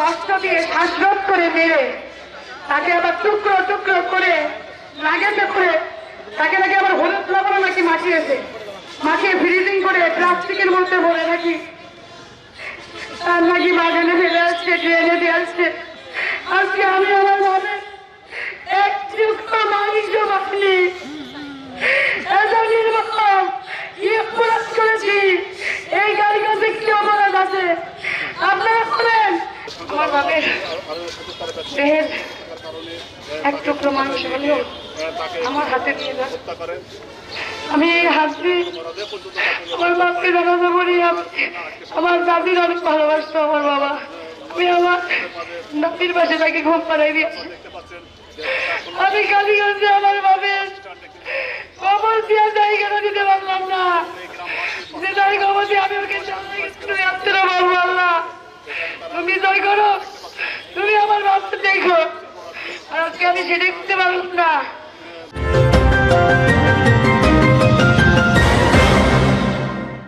কষ্ট দিয়ে শ্বাসরোধ করে মেরে তাকে আবার টুকরো টুকরো করে লাগেতে করে তাকে নাকি আবার হলুদ লবণ নাকি মাখিয়েছে, মাখিয়ে ফ্রিজিং করে প্লাস্টিকের মধ্যে ভরে নাকি। তার নাকি বাগানে ফেলে আসছে ট্রেনে দিয়ে আসছে। আমার দেহের এক টুকরো মাংস হলেও আমার হাতে দিয়ে যান। আমি এই দিয়ে আমার বাপকে জানাতে পারি, আমি আমার দাদির অনেক ভালোবাসতো আমার বাবা। আমি আমার নাতির পাশে তাকে ঘুম পাড়াই দিয়েছি। আমি কালীগঞ্জে আমার বাপের কবর দিয়ে জায়গাটা দিতে পারলাম না। যে জায়গা আমি ওকে জানাই আজকে আমি সেটা করতে পারলাম না